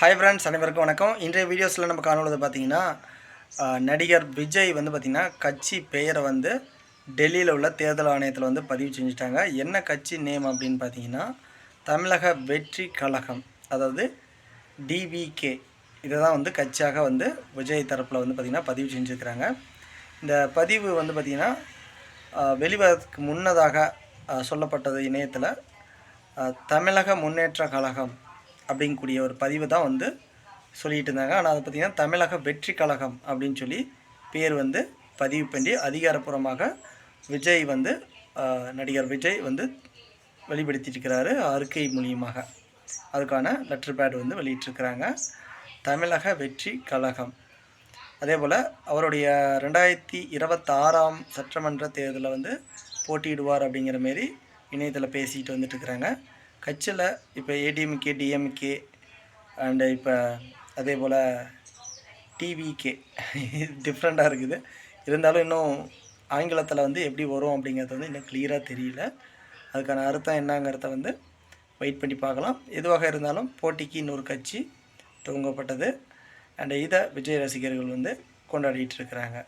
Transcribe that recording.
Hi friends அனைவருக்கும் வணக்கம். இன்றைய வீடியோஸில் நம்ம காணுவது பார்த்தீங்கன்னா நடிகர் விஜய் வந்து பார்த்திங்கன்னா கட்சி பெயரை வந்து டெல்லியில் உள்ள தேர்தல் ஆணையத்தில் வந்து பதிவு செஞ்சுட்டாங்க. என்ன கட்சி நேம் அப்படின்னு பார்த்தீங்கன்னா தமிழக வெற்றி கழகம் அதாவது டிவிகே இதை தான் வந்து கட்சியாக வந்து விஜய் தரப்பில் வந்து பார்த்திங்கன்னா பதிவு செஞ்சுருக்கிறாங்க. இந்த பதிவு வந்து பார்த்திங்கன்னா வெளிவரத்துக்கு முன்னதாக சொல்லப்பட்டது இணையத்தில் தமிழக முன்னேற்ற கழகம் அப்படிங்கக்கூடிய ஒரு பதிவு தான் வந்து சொல்லிட்டு இருந்தாங்க ஆனால் அது பார்த்திங்கன்னா தமிழக வெற்றி கழகம் அப்படின்னு சொல்லி பேர் வந்து பதிவு பண்ணி அதிகாரப்பூர்வமாக விஜய் வந்து நடிகர் விஜய் வந்து வெளிப்படுத்தியிருக்கிறாரு அறிக்கை மூலியமாக. அதுக்கான லெட்டர் பேட் வந்து வெளியிட்டிருக்கிறாங்க. தமிழக வெற்றி கழகம். அதே போல் அவருடைய ரெண்டாயிரத்தி இருபத்தாறாம் சட்டமன்ற தேர்தலில் வந்து போட்டியிடுவார் அப்படிங்கிற மாரி இணையத்தில் பேசிக்கிட்டு வந்துட்டுருக்கிறாங்க கட்சியில் இப்போ ஏடிஎம்கே டிஎம்கே அண்டு இப்போ அதே போல் டிவிகே டிஃப்ரெண்ட்டாக இருக்குது. இருந்தாலும் இன்னும் ஆங்கிலத்தில் வந்து எப்படி வரும் அப்படிங்கிறது வந்து இன்னும் கிளியராக தெரியல. அதுக்கான அர்த்தம் என்னங்கிறத வந்து வெயிட் பண்ணி பார்க்கலாம். எதுவாக இருந்தாலும் போட்டிக்கு இன்னொரு கட்சி துவங்கப்பட்டது. அண்டு இதை விஜய் ரசிகர்கள் வந்து கொண்டாடிட்டு இருக்கிறாங்க.